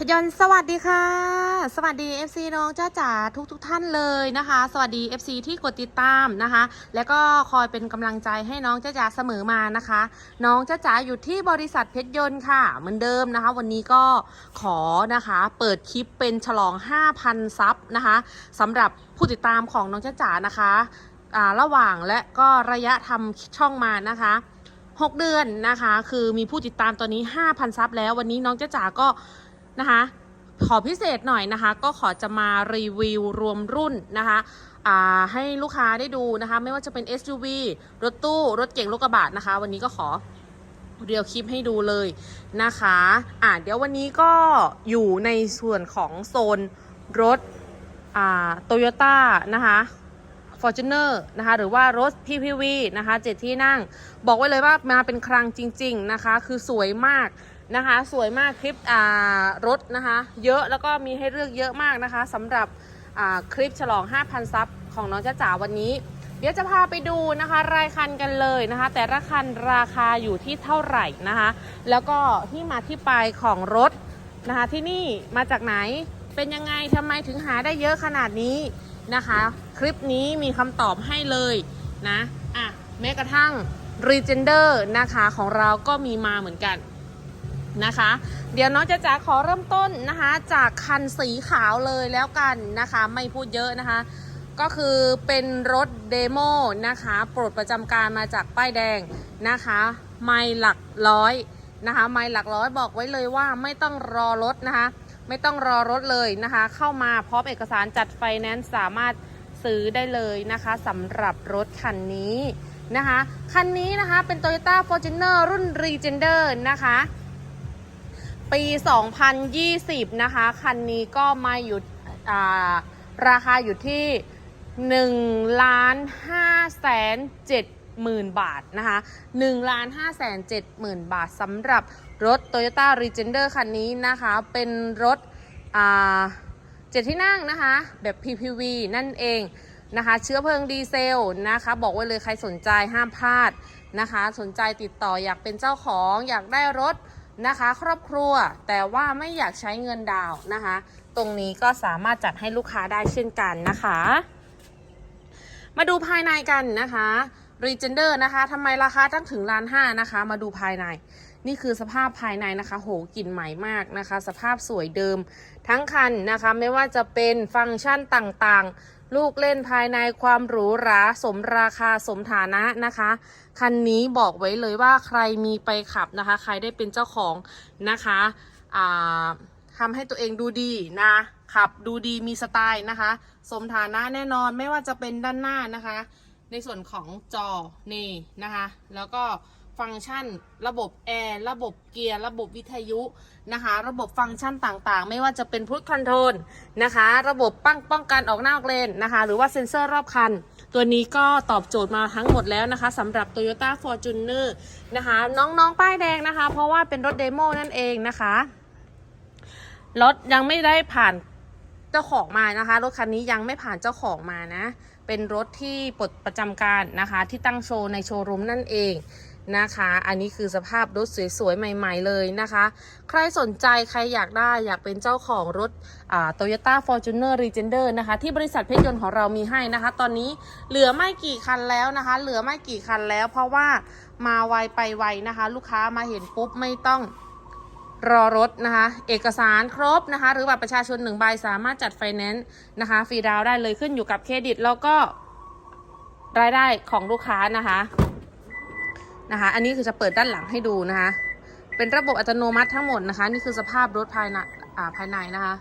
พยนต์สวัสดีค่ะ สวัสดี FC น้องเจ้าจ๋าทุกทุกท่านเลยนะคะ สวัสดี FC ที่กดติดตามนะคะ แล้วก็คอยเป็นกำลังใจให้น้องเจ้าจ๋าเสมอมานะคะ น้องเจ้าจ๋าอยู่ที่บริษัทเพชรยนต์ค่ะ เหมือนเดิมนะคะ วันนี้ก็ขอนะคะ เปิดคลิปเป็นฉลอง 5,000 ซับนะคะสำหรับผู้ติดตามของน้องเจ้าจ๋านะคะระหว่างและก็ระยะทำช่องมานะคะ6 เดือนนะคะ คือมีผู้ติดตามตอนนี้ 5,000 ซับแล้ววันนี้น้องเจ้าจ๋าก็ นะคะขอพิเศษหน่อยนะคะ ก็ขอจะมารีวิวรวมรุ่นนะคะให้ลูกค้าได้ดูนะคะ ไม่ว่าจะเป็น SUV รถตู้ รถเก่งรถกระบะนะคะ วันนี้ก็ขอเรียวคลิปให้ดูเลยนะคะอ่าเดี๋ยววันนี้ก็อยู่ในส่วนของโซนรถอ่าโตโยต้านะคะ Fortuner นะคะ หรือว่ารถ PPV นะคะเจ็ดที่นั่ง บอกไว้เลยว่ามาเป็นครั้งจริง ๆ นะคะ คือสวยมาก นะคะ สวยมากคลิปรถนะคะ เยอะแล้วก็มีให้เลือกเยอะมากนะคะสำหรับคลิปฉลอง 5,000 ซับของน้องจ้าจ๋าวันนี้ เดี๋ยวจะพาไปดูนะคะรายคันกันเลยนะคะ แต่ละคันราคาอยู่ที่เท่าไหร่นะคะ แล้วก็ที่มาที่ไปของรถนะคะที่นี่มาจากไหนเป็นยังไงทำไมถึงหาได้เยอะขนาดนี้นะคะ คลิปนี้มีคำตอบให้เลยนะอะแม้กระทั่ง r e g e n d e r นะคะของเราก็มีมาเหมือนกัน นะคะ เดี๋ยวน้องจะจ๋าขอเริ่มต้นนะคะ จากคันสีขาวเลยแล้วกันนะคะ ไม่พูดเยอะนะคะ ก็คือเป็นรถเดโมนะคะปลดประจำการมาจากป้ายแดงนะคะ ไม่หลักร้อยนะคะ ไม่หลักร้อยบอกไว้เลยว่าไม่ต้องรอรถนะคะ ไม่ต้องรอรถเลยนะคะ เข้ามาพร้อมเอกสารจัดไฟแนนซ์สามารถซื้อได้เลยนะคะสำหรับรถคันนี้นะคะ คันนี้นะคะเป็น Toyota Fortuner รุ่น Regender นะคะ ปี 2020 นะคะ คันนี้ก็มาอยู่ราคาอยู่ที่ 1 ล้าน5แสน7หมื่นบาทนะคะ1ล้าน5แสน7หมื่นบาทสำหรับรถ Toyota Regender คันนี้นะคะ เป็นรถเจ็ดที่นั่งนะคะ แบบ PPV นั่นเองนะคะ เชื้อเพลิงดีเซลนะคะ บอกไว้เลยใครสนใจห้ามพลาดนะคะ สนใจติดต่ออยากเป็นเจ้าของอยากได้รถ นะคะ ครอบครัวแต่ว่าไม่อยากใช้เงินดาวนะคะ ตรงนี้ก็สามารถจัดให้ลูกค้าได้เช่นกันนะคะ มาดูภายในกันนะคะ r e g e n d e r นะคะทำไมราคาตั้งถึงล้านห้านะคะ มาดูภายใน นี่คือสภาพภายในนะคะ โหกลิ่นใหม่มากนะคะ สภาพสวยเดิม ทั้งคันนะคะ ไม่ว่าจะเป็นฟังก์ชันต่างๆ ลูกเล่นภายในความหรูหราสมราคาสมฐานะนะคะ คันนี้บอกไว้เลยว่าใครมีไปขับนะคะ ใครได้เป็นเจ้าของนะคะอ่าทำให้ตัวเองดูดีนะขับดูดีมีสไตล์นะคะ สมฐานะแน่นอนไม่ว่าจะเป็นด้านหน้านะคะ ในส่วนของจอนี่นะคะ แล้วก็ ฟังก์ชัน ระบบแอร์ระบบเกียร์ระบบวิทยุนะคะ ระบบฟังก์ชันต่างๆ ไม่ว่าจะเป็นพุทคอนโทรลนะคะ ระบบป้องป้องกันออกนอกเลนนะคะ หรือว่าเซ็นเซอร์รอบคัน ตัวนี้ก็ตอบโจทย์มาทั้งหมดแล้วนะคะสำหรับ Toyota Fortuner นะคะ น้องๆ ป้ายแดงนะคะ เพราะว่าเป็นรถเดโมนั่นเองนะคะรถยังไม่ได้ผ่านเจ้าของมานะคะ รถคันนี้ยังไม่ผ่านเจ้าของมานะ เป็นรถที่ปลดประจำการนะคะ ที่ตั้งโชว์ในโชว์รูมนั่นเอง นะคะ อันนี้คือสภาพรถสวยๆ ใหม่ ๆ เลยนะคะ ใครสนใจใครอยากได้อยากเป็นเจ้าของรถอ่า Toyota Fortuner Regender นะคะ ที่บริษัทเพชรยนต์ของเรามีให้นะคะ ตอนนี้เหลือไม่กี่คันแล้วนะคะ เหลือไม่กี่คันแล้ว เพราะว่ามาไวไปไวนะคะ ลูกค้ามาเห็นปุ๊บไม่ต้องรอรถนะคะ เอกสารครบนะคะ หรือบัตรประชาชนหนึ่งใบสามารถจัดไฟแนนซ์นะคะฟรีดาวได้เลยขึ้นอยู่กับเครดิตแล้วก็รายได้ของลูกค้านะคะ นะคะ อันนี้คือจะเปิดด้านหลังให้ดูนะคะ เป็นระบบอัตโนมัติทั้งหมดนะคะ นี่คือสภาพรถภายในภายในนะคะ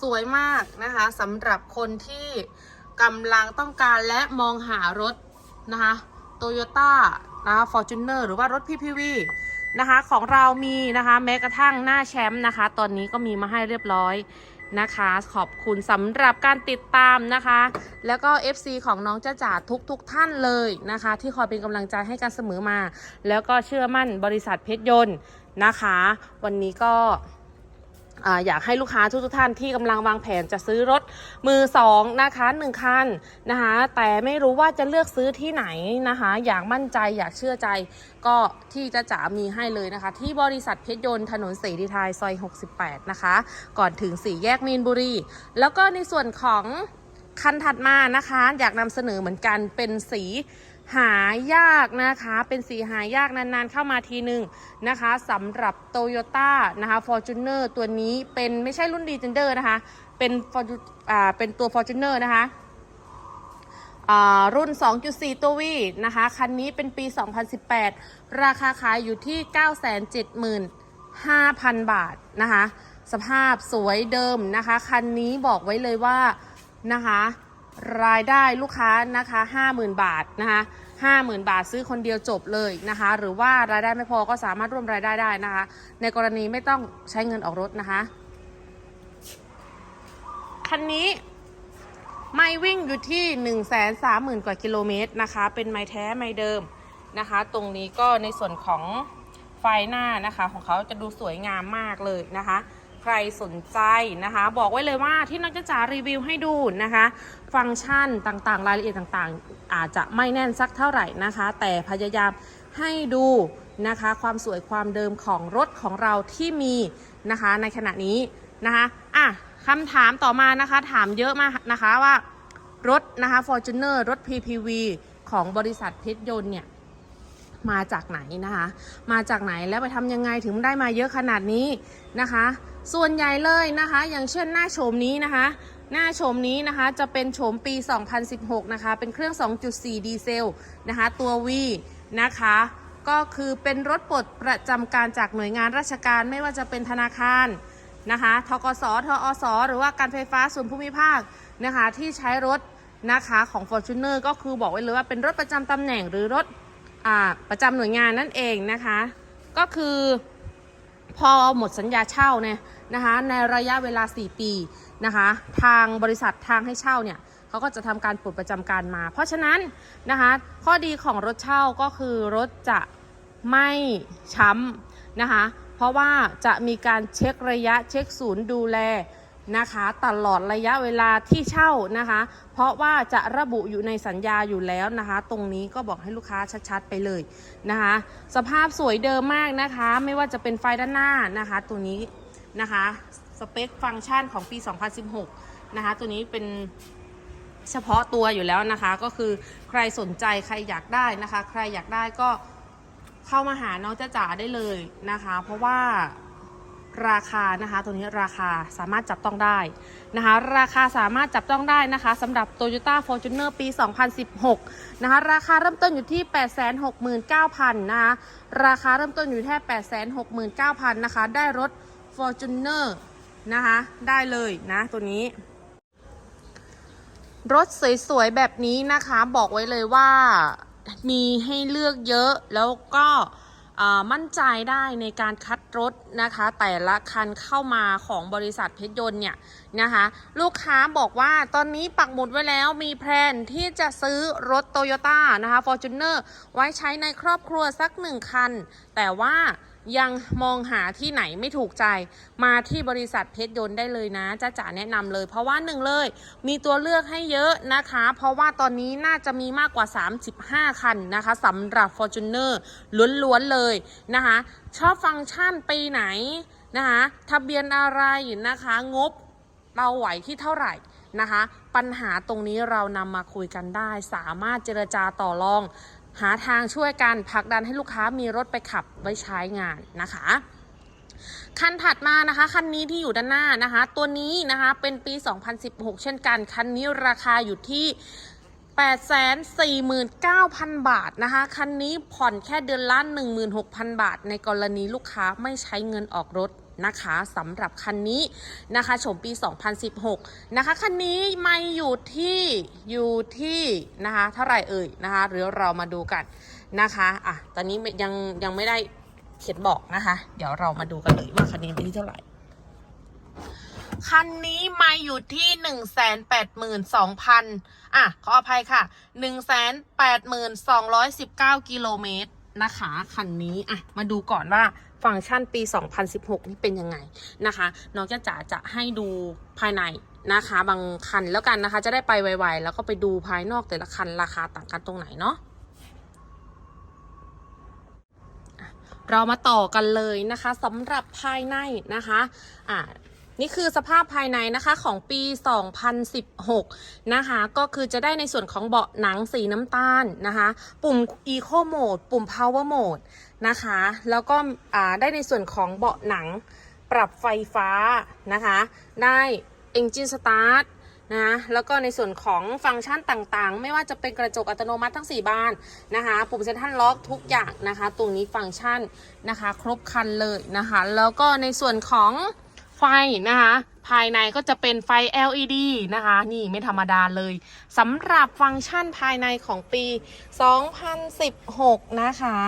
สวยมากนะคะสำหรับคนที่กำลังต้องการและมองหารถนะคะโตโยต้านะคะฟอร์จูเนอร์หรือว่ารถ PPV นะคะ ของเรามีนะคะ แม้กระทั่งหน้าแชมป์นะคะ ตอนนี้ก็มีมาให้เรียบร้อย นะคะ ขอบคุณสำหรับการติดตามนะคะ แล้วก็ FC ของน้องจ้าจ๋าทุกทุกท่านเลยนะคะ ที่คอยเป็นกำลังใจให้กันเสมอมา แล้วก็เชื่อมั่นบริษัทเพชรยนต์นะคะ วันนี้ก็ อยากให้ลูกค้าทุกท่านที่กำลังวางแผนจะซื้อรถมือสองนะคะหนึ่งคันนะคะแต่ไม่รู้ว่าจะเลือกซื้อที่ไหนนะคะอยากมั่นใจอยากเชื่อใจก็ที่จะจ๋ามีให้เลยนะคะ ที่บริษัทเพชรยนต์ถนนเสรีไทยซอย 68 นะคะ ก่อนถึงสี่แยกมีนบุรี แล้วก็ในส่วนของคันถัดมานะคะ อยากนำเสนอเหมือนกันเป็นสี หายากนะคะเป็นสีหายากนานๆเข้ามาทีหนึ่งนะคะสำหรับ t o y ยต้านะคะ Fortuner ตัวนี้เป็นไม่ใช่รุ่น d e g e n d e r นะคะเป็น Fortu- อ่าเป็นตัว Fortuner นะคะรุ่น 2.4 ตัววีนะคะ คันนี้เป็นปี 2018 ราคาขายอยู่ที่ 975,000 บาทนะคะ สภาพสวยเดิมนะคะ คันนี้บอกไว้เลยว่านะคะ รายได้ลูกค้านะคะ50,000 บาทนะคะ50,000 บาทซื้อคนเดียวจบเลยนะคะ หรือว่ารายได้ไม่พอก็สามารถร่วมรายได้ได้นะคะ ในกรณีไม่ต้องใช้เงินออกรถนะคะคันนี้ไม่วิ่งอยู่ที่ 1 3 0 0 0 0 กว่ากิโลเมตรนะคะ เป็นไม้แท้ไม้เดิมนะคะ ตรงนี้ก็ในส่วนของไฟหน้านะคะ ของเขาจะดูสวยงามมากเลยนะคะ ใครสนใจนะคะ บอกไว้เลยว่าที่น้องจะจ๋ารีวิวให้ดูนะคะ ฟังก์ชันต่างๆ รายละเอียดต่างๆ อาจจะไม่แน่นสักเท่าไหร่นะคะ แต่พยายามให้ดูนะคะ ความสวยความเดิมของรถของเราที่มีนะคะ ในขณะนี้นะคะอะคำถามต่อมานะคะ ถามเยอะมากนะคะว่ารถนะคะ Fortuner รถ PPV ของบริษัทเพชรยนต์เนี่ยมาจากไหนนะคะ มาจากไหนแล้วไปทำยังไงถึงได้มาเยอะขนาดนี้นะคะ ส่วนใหญ่เลยนะคะ อย่างเช่นหน้าโฉมนี้นะคะ หน้าโฉมนี้นะคะจะเป็นโฉมปี 2016 นะคะ เป็นเครื่อง 2.4 ดีเซลนะคะ ตัว V นะคะ ก็คือเป็นรถปลดประจำการจากหน่วยงานราชการไม่ว่าจะเป็นธนาคารนะคะทกสทอสหรือว่าการไฟฟ้าส่วนภูมิภาคนะคะ ที่ใช้รถนะคะของ Fortuner ก็คือบอกไว้เลยว่าเป็นรถประจำตำแหน่งหรือรถอประจำหน่วยงานนั่นเองนะคะ ก็คือ พอหมดสัญญาเช่าเนี่ยนะคะในระยะเวลา 4 ปีนะคะทางบริษัททางให้เช่าเนี่ยเขาก็จะทำการปลดประจำการมา เพราะฉะนั้นนะคะข้อดีของรถเช่าก็คือรถจะไม่ช้ำนะคะเพราะว่าจะมีการเช็คระยะเช็คศูนย์ดูแล นะคะตลอดระยะเวลาที่เช่านะคะ เพราะว่าจะระบุอยู่ในสัญญาอยู่แล้วนะคะ ตรงนี้ก็บอกให้ลูกค้าชัดๆไปเลยนะคะ สภาพสวยเดิมมากนะคะ ไม่ว่าจะเป็นไฟด้านหน้านะคะ ตัวนี้นะคะสเปคฟังก์ชันของปี 2016 นะคะ ตัวนี้เป็นเฉพาะตัวอยู่แล้วนะคะ ก็คือใครสนใจใครอยากได้นะคะ ใครอยากได้ก็เข้ามาหาน้องจ้าจ๋าได้เลยนะคะ เพราะว่า ราคานะคะตัวนี้ราคาสามารถจับต้องได้นะคะ ราคาสามารถจับต้องได้นะคะสำหรับ Toyota Fortuner ปี 2016 นะคะ ราคาเริ่มต้นอยู่ที่ 869,000 นะคะราคาเริ่มต้นอยู่แค่869,000 นะคะ ได้รถ Fortuner นะคะ ได้เลยนะตัวนี้ รถสวยๆ แบบนี้นะคะ บอกไว้เลยว่ามีให้เลือกเยอะแล้วก็ มั่นใจได้ในการคัดรถนะคะ แต่ละคันเข้ามาของบริษัทเพชรยนต์เนี่ยนะคะลูกค้าบอกว่าตอนนี้ปักหมุดไว้แล้วมีแพลนที่จะซื้อรถโตโยต้านะคะฟอร์จูเนอร์ไว้ใช้ในครอบครัวสักหนึ่งคัน แต่ว่า ยังมองหาที่ไหนไม่ถูกใจ มาที่บริษัทเพชรยนต์ได้เลยนะจ้าจ๋าแนะนำเลย เพราะว่าหนึ่งเลย มีตัวเลือกให้เยอะนะคะ เพราะว่าตอนนี้น่าจะมีมากกว่า 35 คันนะคะสำหรับ Fortuner ล้วนๆเลยนะคะ ชอบฟังก์ชันปีไหนนะคะทะเบียนอะไรนะคะ งบเราไหวที่เท่าไหร่นะคะ ปัญหาตรงนี้เรานำมาคุยกันได้ สามารถเจรจาต่อรอง หาทางช่วยกันผลักดันให้ลูกค้ามีรถไปขับไว้ใช้งานนะคะคันถัดมานะคะ คันนี้ที่อยู่ด้านหน้านะคะ ตัวนี้นะคะเป็นปี 2016 เช่นกัน คันนี้ราคาอยู่ที่ 849,000 บาทนะคะ คันนี้ผ่อนแค่เดือนละ16,000 บาท ในกรณีลูกค้าไม่ใช้เงินออกรถ นะคะสำหรับคันนี้นะคะชมปี 2016 นะคะ คันนี้ไม่อยู่ที่อยู่ที่นะคะเท่าไหร่เอ่ยนะคะเดี๋ยวเรามาดูกันนะคะอะตอนนี้ยังยังไม่ได้เขียนบอกนะคะ เดี๋ยวเรามาดูกันเลยว่าคันนี้เป็นที่เท่าไหร่คันนี้มาอยู่ที่หนึ่งแสนแปดหมื่นสองพันอะ ขออภัยค่ะหนึ่งแสนแปดหมื่นสองร้อยสิบเก้ากิโลเมตร นะคะคันนี้อะมาดูก่อนว่าฟังก์ชันปี 2016 นี่เป็นยังไงนะคะน้องจะจ๋าจะให้ดูภายในนะคะ บางคันแล้วกันนะคะ จะได้ไปไวๆ แล้วก็ไปดูภายนอกแต่ละคันราคาต่างกันตรงไหนเนาะอะเรามาต่อกันเลยนะคะสำหรับภายในนะคะอะ นี่คือสภาพภายในนะคะของปี 2016 นะคะ ก็คือจะได้ในส่วนของเบาะหนังสีน้ำตาลนะคะ ปุ่ม Eco Mode ปุ่ม Power Mode นะคะ แล้วก็ได้ในส่วนของเบาะหนังปรับไฟฟ้านะคะ ได้ Engine Start นะแล้วก็ในส่วนของฟังก์ชันต่างๆ ไม่ว่าจะเป็นกระจกอัตโนมัติทั้ง 4 บานนะคะ ปุ่มเซ็นทรัลล็อกทุกอย่างนะคะ ตรงนี้ฟังก์ชันนะคะ ครบครันเลยนะคะ แล้วก็ในส่วนของ ไฟนะคะ ภายในก็จะเป็นไฟ LED นะคะ นี่ไม่ธรรมดาเลยสำหรับฟังก์ชันภายในของปี 2016 นะคะ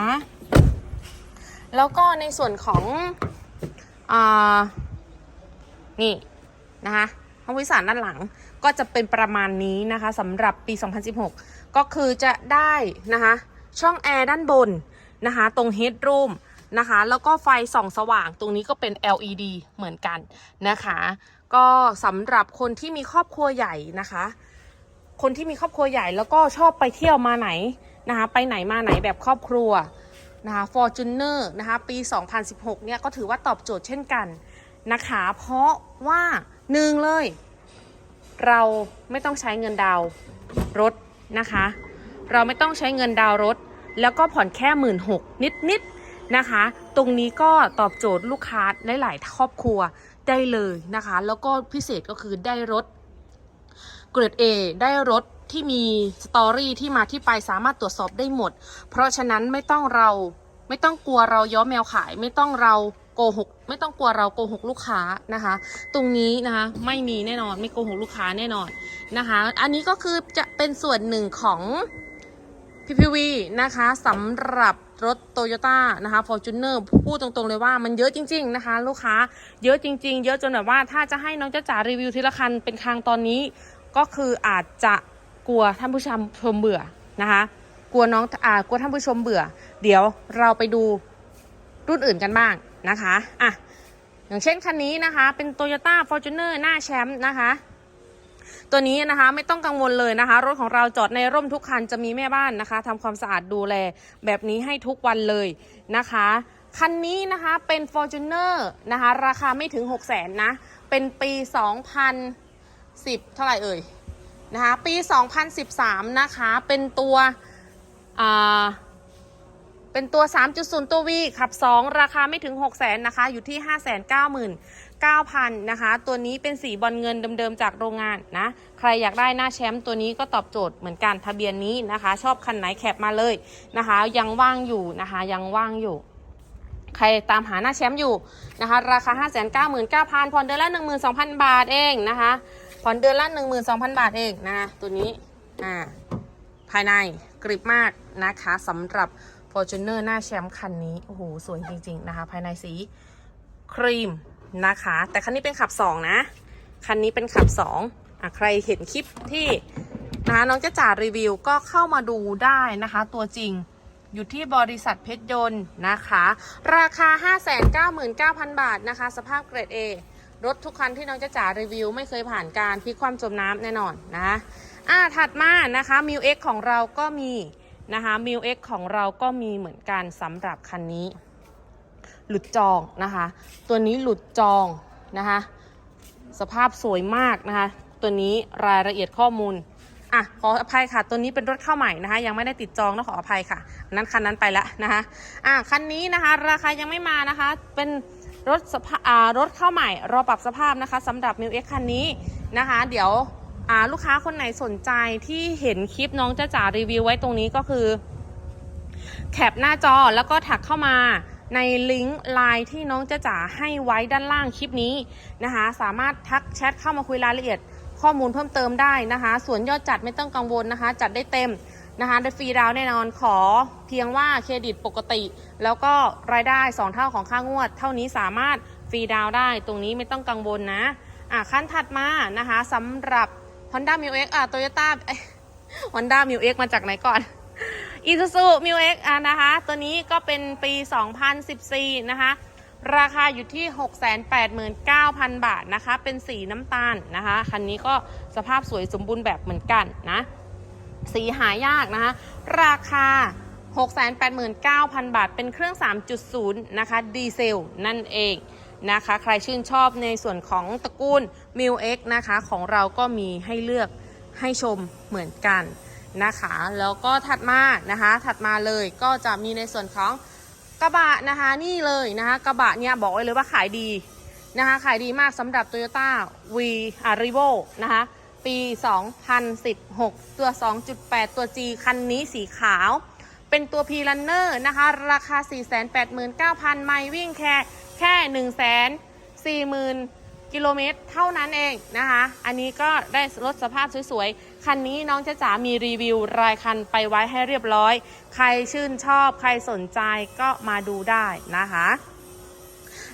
แล้วก็ในส่วนของอ่านี่นะคะห้องวิสารด้านหลังก็จะเป็นประมาณนี้นะคะสำหรับปี 2016 ก็คือจะได้นะคะ ช่องแอร์ด้านบนนะคะ ตรงเฮดรูม นะคะ แล้วก็ไฟส่องสว่างตรงนี้ก็เป็น LED เหมือนกันนะคะ ก็สำหรับคนที่มีครอบครัวใหญ่นะคะ คนที่มีครอบครัวใหญ่แล้วก็ชอบไปเที่ยวมาไหนนะคะ ไปไหนมาไหนแบบครอบครัวนะคะ Fortuner นะคะ ปี 2016 เนี่ยก็ถือว่าตอบโจทย์เช่นกันนะคะ เพราะว่าหนึ่งเลย เราไม่ต้องใช้เงินดาวรถนะคะ เราไม่ต้องใช้เงินดาวรถ แล้วก็ผ่อนแค่หมื่นหกนิดๆ นะคะ ตรงนี้ก็ตอบโจทย์ลูกค้าหลาย ๆ ครอบครัวได้เลยนะคะ แล้วก็พิเศษก็คือได้รถเกรด A ได้รถที่มีสตอรี่ที่มาที่ไปสามารถตรวจสอบได้หมด เพราะฉะนั้นไม่ต้องเราไม่ต้องกลัวเราย้อมแมวขาย ไม่ต้องเราโกหกไม่ต้องกลัวเราโกหกลูกค้านะคะ ตรงนี้นะคะไม่มีแน่นอนไม่โกหกลูกค้าแน่นอนนะคะ อันนี้ก็คือจะเป็นส่วนหนึ่งของ PPV นะคะสำหรับ รถ Toyota นะคะ Fortuner พูดตรงๆเลยว่ามันเยอะจริง ๆนะคะ ลูกค้าเยอะจริง ๆ เยอะจนแบบว่าถ้าจะให้น้องจ้าจ๋ารีวิวทีละคันเป็นครั้งตอนนี้ ก็คืออาจจะกลัวท่านผู้ชมชมเบื่อนะคะ กลัวน้องอ่ากลัวท่านผู้ชมเบื่อ เดี๋ยวเราไปดูรุ่นอื่นกันบ้างนะคะอะอย่างเช่นคันนี้นะคะ เป็น Toyota Fortuner หน้าแชมป์นะคะ ตัวนี้นะคะไม่ต้องกังวลเลยนะคะ รถของเราจอดในร่มทุกคันจะมีแม่บ้านนะคะทำความสะอาดดูแลแบบนี้ให้ทุกวันเลยนะคะคันนี้นะคะเป็น Fortuner นะคะราคาไม่ถึง 6 0 0 0 0นนะ เป็นปี 2010 เท่าไหร่เอ่ยนะคะปี 2013 นะคะเป็นตัวเป็นตัว 3.0 ตัว V ขับ 2 ราคาไม่ถึง 6 0 0 0 0นนะคะอยู่ที่ 599,000นะคะ ตัวนี้เป็นสีบอลเงินเดิมๆจากโรงงานนะ ใครอยากได้หน้าแชมป์ตัวนี้ก็ตอบโจทย์เหมือนกันทะเบียนนี้นะคะ ชอบคันไหนแคปมาเลยนะคะ ยังว่างอยู่นะคะ ยังว่างอยู่ ใครตามหาหน้าแชมป์อยู่นะคะ ราคา 599,000ผ่อนเดือนละ 12,000 บาทเองนะคะ ผ่อนเดือนละ 12,000 บาทเองนะ ตัวนี้ อ่า ภายในกริบมากนะคะสำหรับ Fortuner หน้าแชมป์คันนี้ โอ้โห สวยจริงๆนะคะ ภายในสีครีม นะคะ แต่คันนี้เป็นขับ 2 นะ คันนี้เป็นขับ 2อะใครเห็นคลิปที่นะน้องจะจ่ารีวิวก็เข้ามาดูได้นะคะ ตัวจริงอยู่ที่บริษัทเพชรยนต์นะคะ ราคา 599,000 บาทนะคะ สภาพเกรด A รถทุกคันที่น้องจะจ่ารีวิว ไม่เคยผ่านการพลิกความจมน้ำแน่นอนนะคะอ่าถัดมานะคะมิวเอ็กของเราก็มีนะคะมิวเอ็กของเราก็มีเหมือนกันสำหรับคันนี้ หลุดจองนะคะ ตัวนี้หลุดจองนะคะ สภาพสวยมากนะคะ ตัวนี้รายละเอียดข้อมูลอะขออภัยค่ะ ตัวนี้เป็นรถเข้าใหม่นะคะ ยังไม่ได้ติดจองนะขออภัยค่ะ นั้นคันนั้นไปแล้วนะคะอะคันนี้นะคะ ราคายังไม่มานะคะ เป็นรถสภาอ่ารถเข้าใหม่รอปรับสภาพนะคะสำหรับมิวเอ็กคันนี้นะคะ เดี๋ยวอ่าลูกค้าคนไหนสนใจที่เห็นคลิปน้องจ้าจ๋ารีวิวไว้ตรงนี้ก็คือ แคปหน้าจอแล้วก็ถักเข้ามา ในลิงก์ไลน์ที่น้องจ้าจ๋าให้ไว้ด้านล่างคลิปนี้นะคะ สามารถทักแชทเข้ามาคุยรายละเอียด ข้อมูลเพิ่มเติมได้นะคะ ส่วนยอดจัดไม่ต้องกังวลนะคะ จัดได้เต็มนะคะได้ฟรีดาวแน่นอนขอเพียงว่าเครดิตปกติ แล้วก็รายได้ 2 เท่าของค่างวด เท่านี้สามารถฟรีดาวได้ ตรงนี้ไม่ต้องกังวลนะอะขั้นถัดมานะคะสำหรับ Honda m i x อะ Toyota เอ้ย Honda m i x มาจากไหนก่อน Isuzu m u x อะนะคะ ตัวนี้ก็เป็นปี 2014 นะคะ ราคาอยู่ที่ 689,000 บาทนะคะ เป็นสีน้ำตาลนะคะ คันนี้ก็สภาพสวยสมบูรณ์แบบเหมือนกันนะ สีหายากนะคะ ราคา 689,000 บาท เป็นเครื่อง 3.0 นะคะ ดีเซล นั่นเองนะคะ ใครชื่นชอบในส่วนของตระกูล m i l X นะคะ ของเราก็มีให้เลือกให้ชมเหมือนกัน นะคะ แล้วก็ถัดมานะคะ ถัดมาเลยก็จะมีในส่วนของกระบะนะคะนี่เลยนะคะกระบะเนี่ยบอกไว้เลยว่าขายดีนะคะขายดีมากสำหรับ Toyota V a r i v o นะคะปี 2016 ตัว 2.8 ตัว G คันนี้สีขาว เป็นตัว P Runner นะคะ ราคา 489,000 ไมล์วิ่งแค่แค่ 140,000 กิโลเมตรเท่านั้นเองนะคะ อันนี้ก็ได้รถสภาพสวยๆ คันนี้น้องจ๊ะจ๋ามีรีวิวรายคันไปไว้ให้เรียบร้อย ใครชื่นชอบใครสนใจก็มาดูได้นะคะ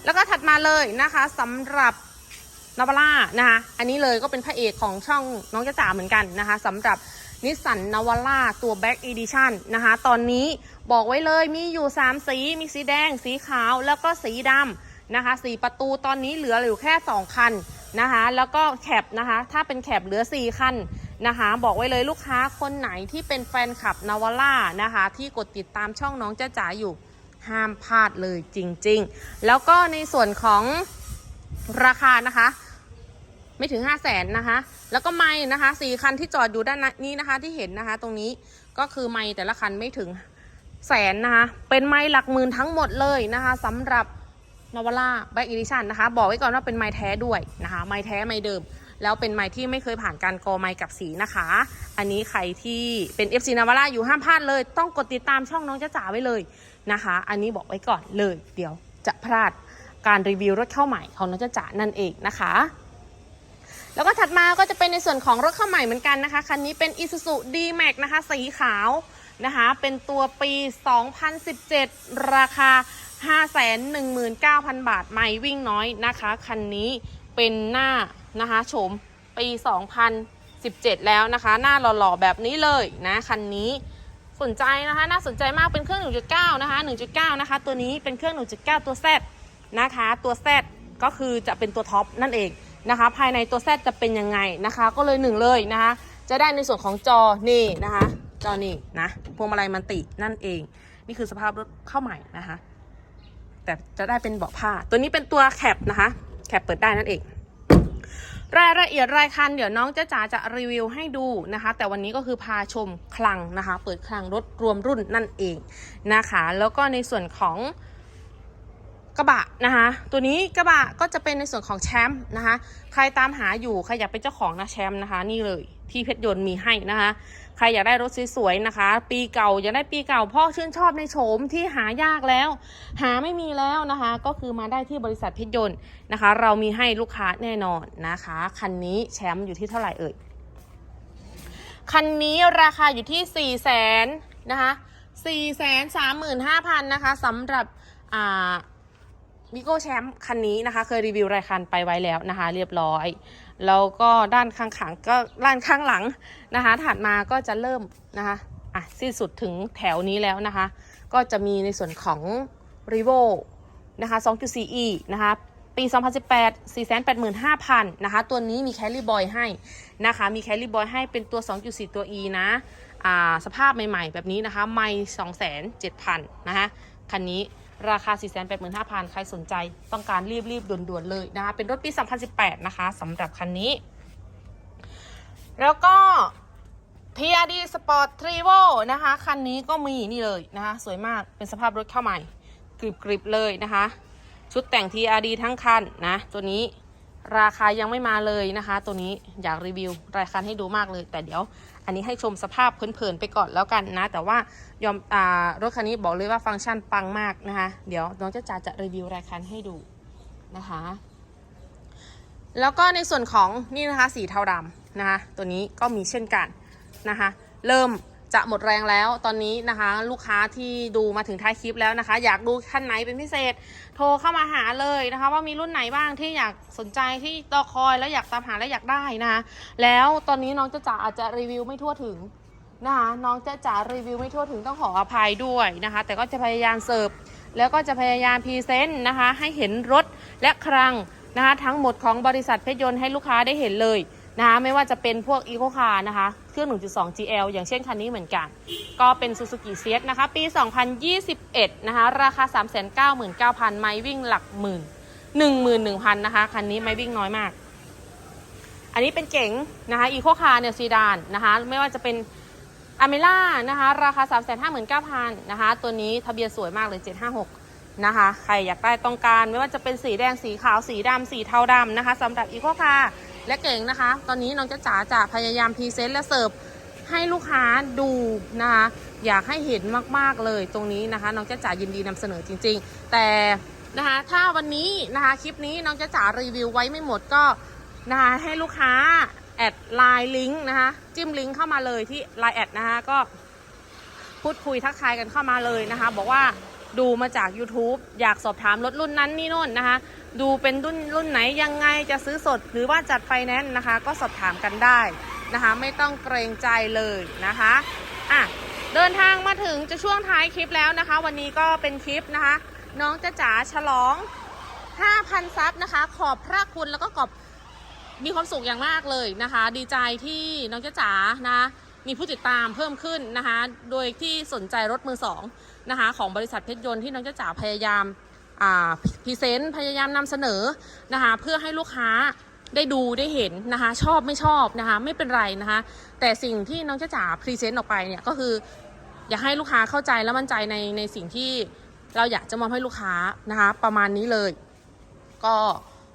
แล้วก็ถัดมาเลยนะคะสำหรับนาวาร่านะคะ อันนี้เลยก็เป็นพระเอกของช่องน้องจ๊ะจ๋าเหมือนกันนะคะสำหรับนิสสันนาวาร่าตัว Black Edition นะคะ ตอนนี้บอกไว้เลยมีอยู่ 3 สี มีสีแดง สีขาว แล้วก็สีดำนะคะสีประตูตอนนี้เหลืออยู่แค่ 2 คันนะคะ แล้วก็แคปนะคะ ถ้าเป็นแคปเหลือ 4 คัน นะคะ บอกไว้เลยลูกค้าคนไหนที่เป็นแฟนคลับนาวาร่านะคะ ที่กดติดตามช่องน้องจ๊ะจ๋าอยู่ห้ามพลาดเลยจริง ๆ แล้วก็ในส่วนของราคานะคะ ไม่ถึง 5 0 0แสนนะคะ แล้วก็ไม่นะคะสี่คันที่จอดอยู่ด้านนี้นะคะที่เห็นนะคะ ตรงนี้ก็คือไม่แต่ละคันไม่ถึงแสนนะคะ เป็นไม้หลักหมื่นทั้งหมดเลยนะคะสำหรับนวล่าแบ็กอีดิชันนะคะ บอกไว้ก่อนว่าเป็นไม้แท้ด้วยนะคะ ไม้แท้ไม้เดิม แล้วเป็นไม้ที่ไม่เคยผ่านการกอไม้กับสีนะคะ อันนี้ใครที่เป็น FC นาวล่าอยู่ห้ามพลาดเลย ต้องกดติดตามช่องน้องจ้าจ๋าไว้เลยนะคะ อันนี้บอกไว้ก่อนเลย เดี๋ยวจะพลาดการรีวิวรถเข้าใหม่ของน้องจ้าจ๋านั่นเองนะคะ แล้วก็ถัดมาก็จะเป็นในส่วนของรถเข้าใหม่เหมือนกันนะคะ คันนี้เป็น Isuzu D-Max นะคะ สีขาวนะคะ เป็นตัวปี 2017 ราคา 519,000 บาท ไม่วิ่งน้อยนะคะ คันนี้ เป็นหน้านะคะโฉมปี 2017 แล้วนะคะ หน้าหล่อๆแบบนี้เลยนะคันนี้สนใจนะคะน่าสนใจมากเป็นเครื่อง 1.9 นะคะ 1.9 นะคะ ตัวนี้เป็นเครื่อง 1.9 ตัว Z นะคะ ตัว Z ก็คือจะเป็นตัวท็อปนั่นเองนะคะ ภายในตัว Z จะเป็นยังไงนะคะ ก็เลยหนึ่งเลยนะคะ จะได้ในส่วนของจอนี่นะคะ จอนี่นะพวงมาลัยมันตินั่นเอง นี่คือสภาพรถเข้าใหม่นะคะ แต่จะได้เป็นเบาะผ้า ตัวนี้เป็นตัวแคปนะคะ ปเปิดได้นั่นเอง รายละเอียดรายคันเดี๋ยวน้องจ้าจ๋าจะรีวิวให้ดูนะคะ แต่วันนี้ก็คือพาชมคลังนะคะ เปิดคลังรถรวมรุ่นนั่นเองนะคะ แล้วก็ในส่วนของกระบะนะคะตัวนี้กระบะก็จะเป็นในส่วนของแชมป์นะคะ ใครตามหาอยู่ใครอยากเป็นเจ้าของนะแชมป์นะคะ นี่เลยที่เพชรยนต์มีให้นะคะ ใครอยากได้รถสวยๆนะคะ ปีเก่าอยากได้ปีเก่าพ่อชื่นชอบในโฉมที่หายากแล้ว หาไม่มีแล้วนะคะ ก็คือมาได้ที่บริษัทเพชรยนต์นะคะ เรามีให้ลูกค้าแน่นอนนะคะ คันนี้แชมป์อยู่ที่เท่าไหร่เอ่ยคันนี้ราคาอยู่ที่4ี่แสนนะคะสี่แสนสามหมื่นห้าพันนะคะสำหรับอ่าวิโก้แชมป์คันนี้นะคะ เคยรีวิวรายคันไปไว้แล้วนะคะ เรียบร้อย แล้วก็ด้านข้างขังก็ด้านข้างหลังนะคะ ถัดมาก็จะเริ่มนะคะอะสิ้นสุดถึงแถวนี้แล้วนะคะ ก็จะมีในส่วนของ r e v o นะคะ 2.4e นะคะ ปี 2018 485,000 นะคะ ตัวนี้มีแคลรี่บอยให้นะคะ มีแคลรี่บอยให้เป็นตัว 2.4 ตัว e นะอ่าสภาพใหม่ ๆ แบบนี้นะคะ ไม่207,000 นะคะ คันนี้ ราคา 485,000 ใครสนใจต้องการรีบๆด่วน ๆ เลยนะคะ เป็นรถปี 2018 นะคะสำหรับคันนี้ แล้วก็ TRD Sport Trivo นะคะ คันนี้ก็มีนี่เลยนะคะ สวยมากเป็นสภาพรถเข้าใหม่กริบๆเลยนะคะ ชุดแต่ง TRD ทั้งคันนะ ตัวนี้ราคายังไม่มาเลยนะคะ ตัวนี้อยากรีวิวรายคันให้ดูมากเลย แต่เดี๋ยว อันนี้ให้ชมสภาพเพลินๆไปก่อนแล้วกันนะ แต่ว่ายอมอารถคันนี้บอกเลยว่าฟังก์ชันปังมากนะคะ เดี๋ยวน้องเจ้าจ๋าจะรีวิวรายคันให้ดูนะคะ แล้วก็ในส่วนของนี่นะคะสีเทาดำนะคะตัวนี้ก็มีเช่นกันนะคะ เริ่ม จะหมดแรงแล้วตอนนี้นะคะ ลูกค้าที่ดูมาถึงท้ายคลิปแล้วนะคะ อยากดูคันไหนเป็นพิเศษ โทรเข้ามาหาเลยนะคะ ว่ามีรุ่นไหนบ้างที่อยากสนใจที่รอคอยแล้วอยากตามหาและอยากได้นะคะแล้วตอนนี้น้องเจ้าจ๋าอาจจะรีวิวไม่ทั่วถึงนะคะน้องจะจ๋ารีวิวไม่ทั่วถึงต้องขออภัยด้วยนะคะ แต่ก็จะพยายามเสิร์ฟแล้วก็จะพยายามพรีเซนต์นะคะ ให้เห็นรถและครังนะคะทั้งหมดของบริษัทเพชรยนต์ให้ลูกค้าได้เห็นเลย นะคะไม่ว่าจะเป็นพวกอีโคคาร์นะคะเครื่อง 1.2 GL อย่างเช่นคันนี้เหมือนกัน ก็เป็น Suzuki c s นะคะ ปี 2021 นะคะ ราคา 399,000 ไม้วิ่งหลักหมื่น 11,000 นะคะ คันนี้ไม้วิ่งน้อยมาก อันนี้เป็นเก๋งนะคะอีโคคาร์เนี่ยซีดานนะคะ ไม่ว่าจะเป็นอเมล่านะคะ ราคา 359,000 นะคะ ตัวนี้ทะเบียนสวยมากเลย 756นะคะ ใครอยากได้ต้องการไม่ว่าจะเป็นสีแดงสีขาวสีดำสีเทาดำนะคะสำหรับอีโคคาร์ และเก๋งนะคะ ตอนนี้น้องจ๊ะจ๋าจะพยายามพรีเซนต์และเสิร์ฟให้ลูกค้าดูนะคะ อยากให้เห็นมากๆเลยตรงนี้นะคะ น้องจ๊ะจ๋ายินดีนำเสนอจริง ๆ แต่นะคะถ้าวันนี้นะคะคลิปนี้น้องจ๊ะจ๋ารีวิวไว้ไม่หมดก็นะคะให้ลูกค้าแอดไลน์ลิงก์นะคะจิ้มลิงก์เข้ามาเลยที่ไลน์แอดนะคะก็พูดคุยทักทายกันเข้ามาเลยนะคะ บอกว่า ดูมาจาก YouTube อยากสอบถามรถรุ่นนั้นนี่โน่นนะคะ ดูเป็นรุ่นรุ่นไหนยังไงจะซื้อสดหรือว่าจัดไฟแนนซ์นะคะ ก็สอบถามกันได้นะคะ ไม่ต้องเกรงใจเลยนะคะอะเดินทางมาถึงจะช่วงท้ายคลิปแล้วนะคะ วันนี้ก็เป็นคลิปนะคะ น้องจะจ๋าฉลอง 5,000 ซับนะคะ ขอบพระคุณแล้วก็ขอบมีความสุขอย่างมากเลยนะคะ ดีใจที่น้องจะจ๋านะมีผู้ติดตามเพิ่มขึ้นนะคะ โดยที่สนใจรถมือสอง นะคะของบริษัทเพชรยนต์ที่น้องจะจ๋าพยายามาพรีเซนต์พยายามนำเสนอนะคะเพื่อให้ลูกค้าได้ดูได้เห็นนะคะ ชอบไม่ชอบนะคะไม่เป็นไรนะคะ แต่สิ่งที่น้องจ้าจ๋าพรีเซนต์ออกไปเนี่ยก็คือ อยากให้ลูกค้าเข้าใจและมั่นใจในในสิ่งที่เราอยากจะมอบให้ลูกค้านะคะ ประมาณนี้เลย ก็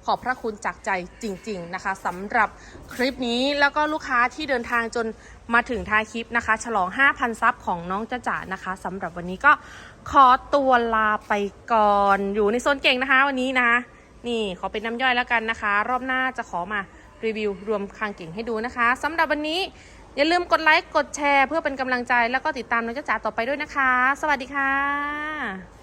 ขอบพระคุณจากใจจริง ๆ นะคะสำหรับคลิปนี้แล้วก็ลูกค้าที่เดินทางจนมาถึงท้ายคลิปนะคะ ฉลอง 5,000 ซับของน้องจ้าจ๋านะคะสำหรับวันนี้ก็ขอตัวลาไปก่อนอยู่ในโซนเก่งนะคะวันนี้นะคะนี่ขอเป็นน้ำย่อยแล้วกันนะคะ รอบหน้าจะขอมารีวิวรวมคางเก่งให้ดูนะคะสำหรับวันนี้อย่าลืมกดไลค์ กดแชร์ เพื่อเป็นกำลังใจแล้วก็ติดตามน้องจ้าจ๋าต่อไปด้วยนะคะ สวัสดีค่ะ